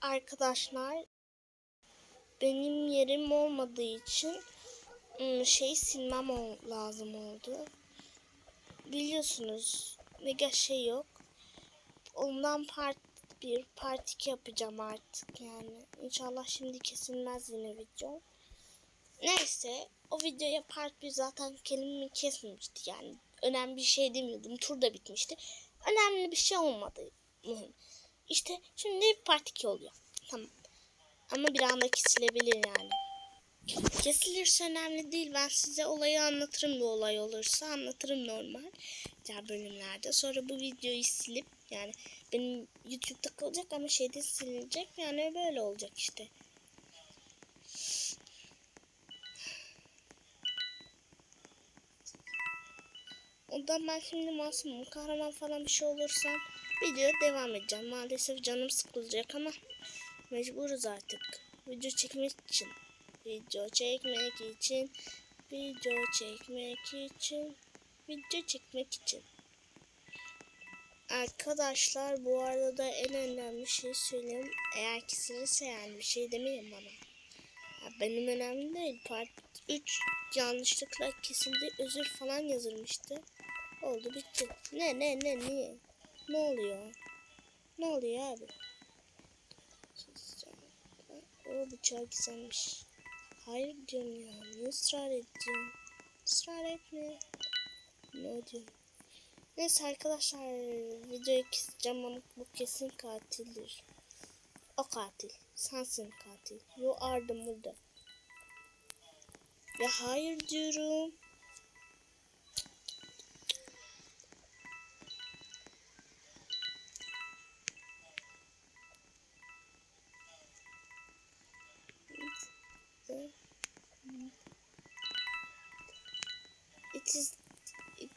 Arkadaşlar benim yerim olmadığı için ım, şey silmem lazım oldu. Biliyorsunuz mega şey yok. Ondan part 1, part 2 yapacağım artık yani. İnşallah şimdi kesilmez yine video. Neyse o videoya part 1 zaten kelimemi kesmemişti yani. Önemli bir şey demiyordum. Tur da bitmişti. Önemli bir şey olmadı. İşte şimdi part 2 oluyor. Tamam. Ama bir anda kesilebilir yani. Kesilirse önemli değil. Ben size olayı anlatırım bir olay olursa. Anlatırım normal. Diğer bölümlerde. Sonra bu videoyu silip yani benim YouTube'da kalacak ama şeyde silinecek. Yani böyle olacak işte. Ondan ben şimdi masumum. Kahraman falan bir şey olursam video devam edeceğim. Maalesef canım sıkılacak ama mecburuz artık. Video çekmek için. Video çekmek için. Video çekmek için. Video çekmek için. Arkadaşlar bu arada en önemli şey söyleyeyim. Eğer kesilirse yani bir şey demeyin bana. Ya benim önemli değil. Part 3 yanlışlıkla kesildi. Özür falan yazılmıştı. Oldu bitti. Ne ne ne niye? Ne oluyor? Ne oluyor abi? O bıçağı güzelmiş. Hayır diyorum ya. Niye ısrar ediyorsun? Israr etme. Ne diyorum? Neyse arkadaşlar videoyu keseceğim ama bu kesin katildir. O katil. Sensin katil. Yo ardım burada. Ya hayır diyorum. It is it,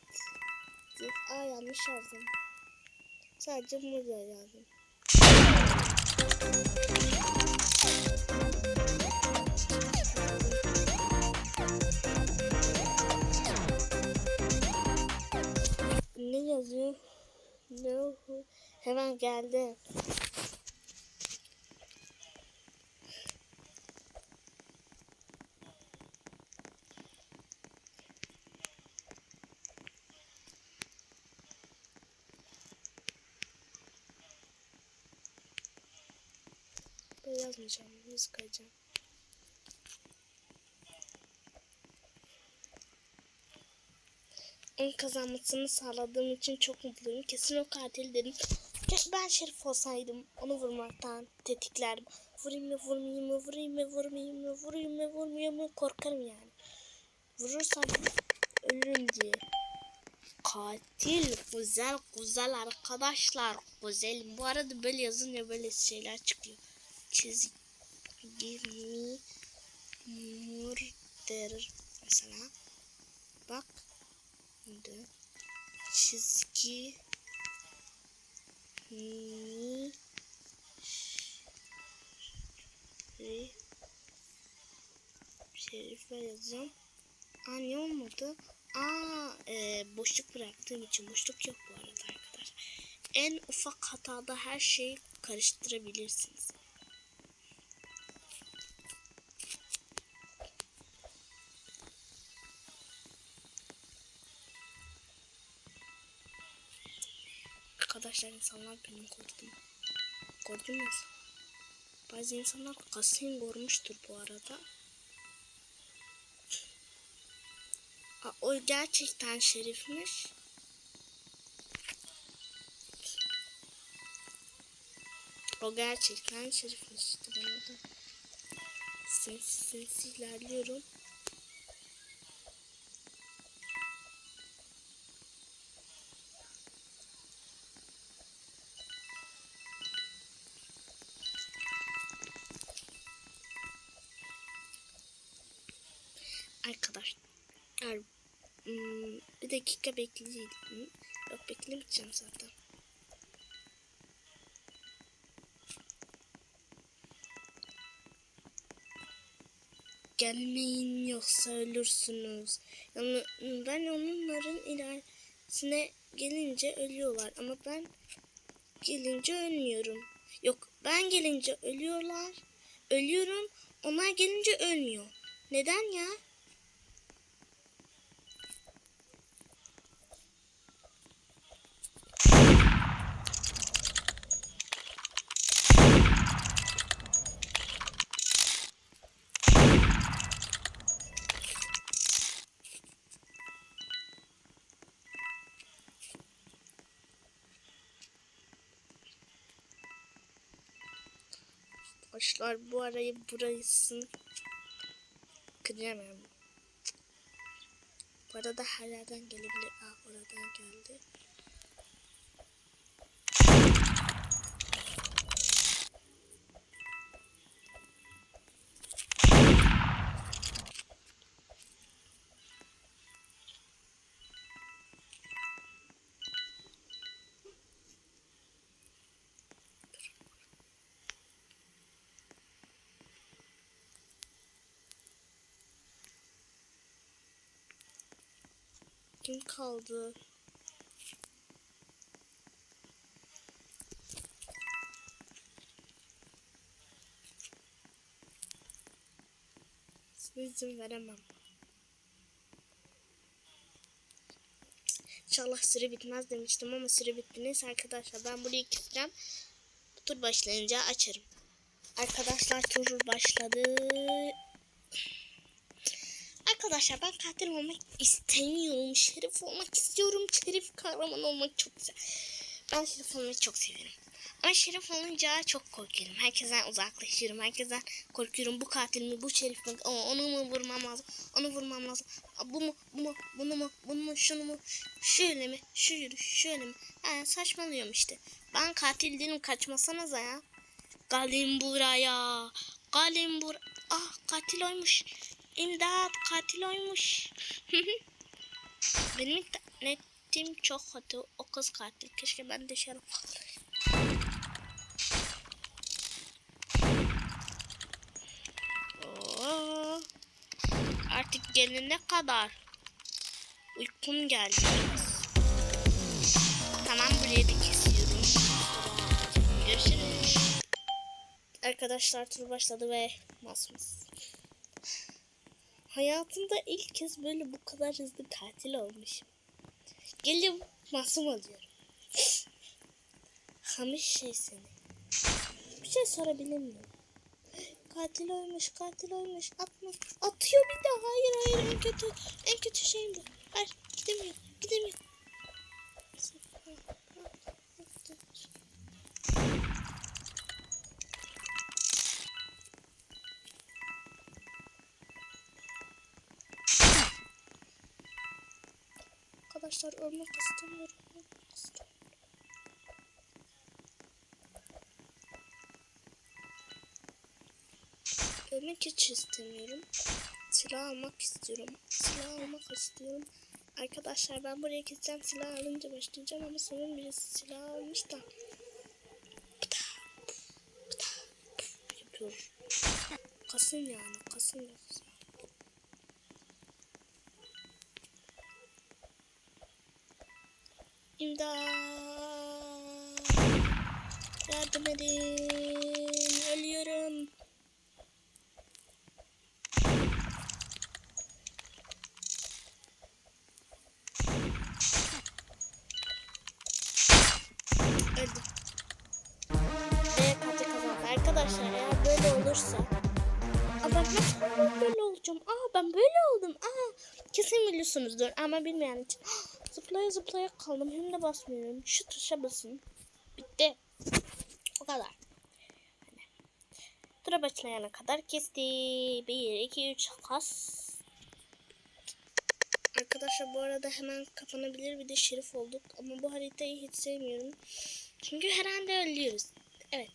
it Aa yanlış yazdım. Sadece burada yazdım. Ne yazıyor? No. Hemen geldi. Yazmayacağım. Yüz kayacağım. Onun kazanmasını sağladığım için çok mutluyum. Kesin o katil dedim. Ben şerif olsaydım. Onu vurmaktan tetiklerdim. Vurayım mı vurmayayım mı vurayım mı vurmayayım mı vurayım mı vurmayayım mı korkarım yani. Vurursam ölürüm diye. Katil güzel güzel arkadaşlar güzel. Bu arada böyle yazınca böyle şeyler çıkıyor. Çizgi mi murder mesela. Bak. Çizgi mi şerif şerife yazacağım. Aa ne olmadı? Aa e, boşluk bıraktığım için boşluk yok bu arada arkadaşlar. En ufak hatada her şeyi karıştırabilirsiniz. Arkadaşlar insanlar benim korktum. Gördünüz. Bazı insanlar kasayı görmüştür bu arada. Aa, o gerçekten şerifmiş. O gerçekten şerifmiş. İşte ben sinsi sinsi ilerliyorum. Dakika bekleyeyim. Yok beklemeyeceğim zaten. Gelmeyin yoksa ölürsünüz. Yani ben onların ilerisine gelince ölüyorlar ama ben gelince ölmüyorum. Yok Ben gelince ölüyorlar. Ölüyorum. Onlar gelince ölmüyor. Neden ya? Arkadaşlar bu arayı burasın. Kıyamam. Bu arada her yerden gelebilir. Aa oradan geldi. Kim kaldı? İzin veremem. İnşallah süre bitmez demiştim ama süre bitti. Neyse arkadaşlar ben burayı keseceğim. Tur başlayınca açarım. Arkadaşlar tur başladı. Arkadaşlar ben katil olmak istemiyorum. Şerif olmak istiyorum. Şerif kahraman olmak çok güzel. Ben şerif olmayı çok seviyorum. Ama şerif olunca çok korkuyorum. Herkesten uzaklaşıyorum. Herkesten korkuyorum. Bu katil mi? Bu şerif mi? Aa, onu mu vurmam lazım? Onu vurmam lazım. Bu mu? Bu mu? Bunu mu? Bunu mu? Şunu mu? Şöyle mi? Şu yürü. Şöyle mi? Ha, saçmalıyorum işte. Ben katil değilim. Kaçmasanıza ya. Gelin buraya. Gelin bur. Ah katil oymuş. İmdat katil oymuş. Benim internetim çok kötü. O kız katil. Keşke ben de şerif Oo. Artık gelene kadar uykum geldi. Tamam burayı da kesiyorum. Görüşürüz. Arkadaşlar tur başladı ve masumuz. Hayatımda ilk kez böyle bu kadar hızlı katil olmuşum. Geliyorum masum oluyorum. Hamiş şey seni. Bir şey sorabilir miyim? Katil olmuş, katil olmuş. Atma. Atıyor bir de. Hayır, hayır. En kötü, en kötü şeyim bu. Hayır, gidemiyor, gidemiyor. Arkadaşlar ölmek istemiyorum. Ölmek istemiyorum. Ölmek hiç istemiyorum. Silah almak istiyorum. Silah almak istiyorum. Arkadaşlar ben buraya gideceğim. Silah alınca başlayacağım ama sanırım birisi silah almış da. Yapıyorum. Kasın yani. Kasın yoksa. İmdat. Yardım edin. Ölüyorum. Arkadaşlar eğer böyle olursa Aa, ben böyle olacağım? Aa ben böyle oldum. Aa kesin biliyorsunuzdur ama bilmeyen için. Zıplaya zıplaya kaldım. Hem de basmıyorum. Şu tuşa basın. Bitti. O kadar. Tura başlayana kadar kesti. 1, 2, 3 kas. Arkadaşlar bu arada hemen kapanabilir bir de şerif olduk. Ama bu haritayı hiç sevmiyorum. Çünkü her anda ölüyoruz. Evet.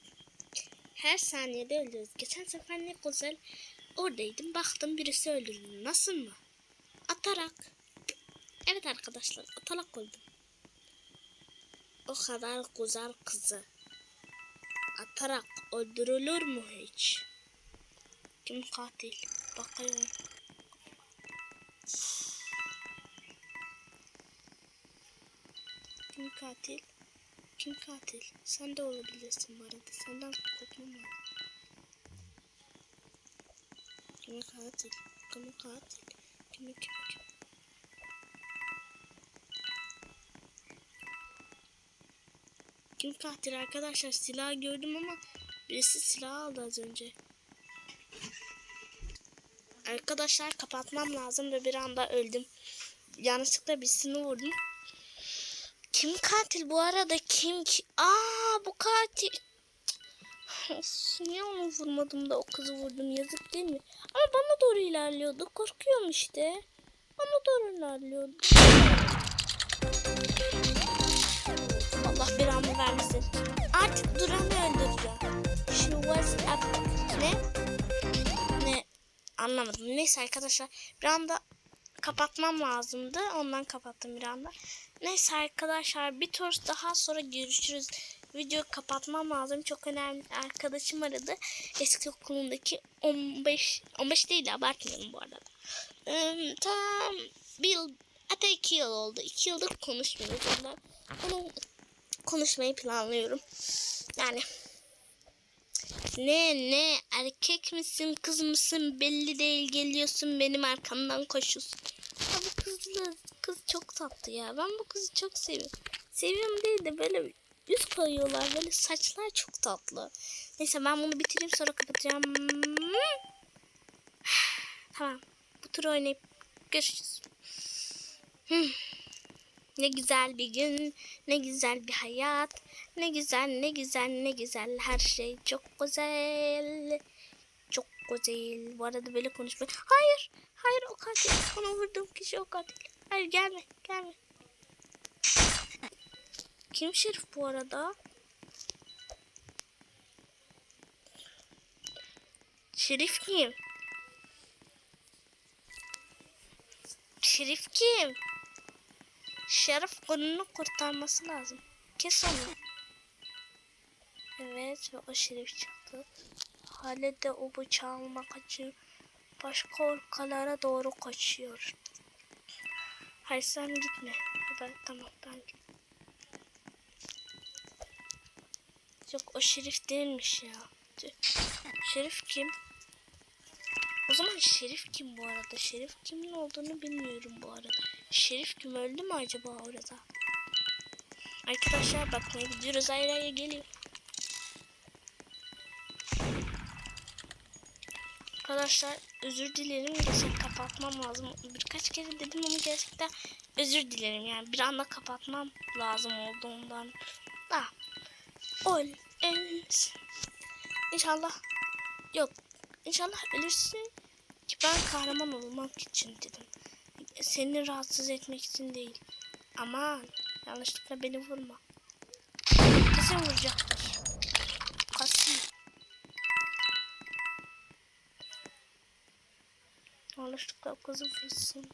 Her saniyede ölüyoruz. Geçen sefer ne güzel oradaydım. Baktım birisi öldürdü. Nasıl mı? Atarak. Evet arkadaşlar atarak öldüm. O kadar güzel kızı. Atarak öldürülür mü hiç? Kim katil? Bakıyorum. Kim katil? Kim katil? Sen de olabilirsin bu arada. Senden korkmam lazım. Kim katil? Kim katil? Kim kim kim? Kim katil arkadaşlar? Silah gördüm ama birisi silah aldı az önce. Arkadaşlar kapatmam lazım ve bir anda öldüm. Yanlışlıkla birisini vurdum. Kim katil bu arada kim ki? Aa bu katil. Niye onu vurmadım da o kızı vurdum yazık değil mi? Ama bana doğru ilerliyordu. Korkuyorum işte. Bana doğru ilerliyordu. Allah bir anı vermesin. Artık Duran'ı öldüreceğim. She was up. Ne? Ne? Anlamadım. Neyse arkadaşlar. Bir anda kapatmam lazımdı. Ondan kapattım bir anda. Neyse arkadaşlar bir tur daha sonra görüşürüz. Videoyu kapatmam lazım. Çok önemli arkadaşım aradı. Eski okulundaki 15 15 değil abartmıyorum bu arada. Ee, tam bir hatta iki yıl oldu. İki yıldır konuşmuyoruz ondan. Onu konuşmayı planlıyorum. Yani ne ne erkek misin kız mısın belli değil geliyorsun benim arkamdan koşuyorsun. Ya bu kızlı kız çok tatlı ya. Ben bu kızı çok seviyorum. Seviyorum değil de böyle yüz koyuyorlar. Böyle saçlar çok tatlı. Neyse ben bunu bitireyim sonra kapatacağım. Tamam. Bu turu oynayıp görüşürüz. Hmm. Ne güzel bir gün, ne güzel bir hayat. Ne güzel, ne güzel, ne güzel. Her şey çok güzel. Çok güzel. Bu arada böyle konuşma. Hayır, hayır o katil. Ona vurduğum kişi o katil. Hayır gelme, gelme. Kim şerif bu arada? Şerif kim? Şerif kim? Şerif konunu kurtarması lazım. Kes onu. Evet ve o şerif çıktı. Hale de o bıçağı almak için başka orkalara doğru kaçıyor. Hayır sen gitme. Ben, tamam ben git. Yok o şerif değilmiş ya. Şerif kim? O zaman Şerif kim bu arada? Şerif kimin olduğunu bilmiyorum bu arada. Şerif kim öldü mü acaba orada? Arkadaşlar bakmaya gidiyoruz. Hayır hayır geliyor. Arkadaşlar özür dilerim. Gerçekten kapatmam lazım. Birkaç kere dedim ama gerçekten özür dilerim. Yani bir anda kapatmam lazım olduğundan. Da. Ol. En- İnşallah. Yok. İnşallah ölürsün ki ben kahraman olmak için dedim. Seni rahatsız etmek için değil. Aman yanlışlıkla beni vurma. Kesin vuracaktır. Kasım. Yanlışlıkla kızı vursun.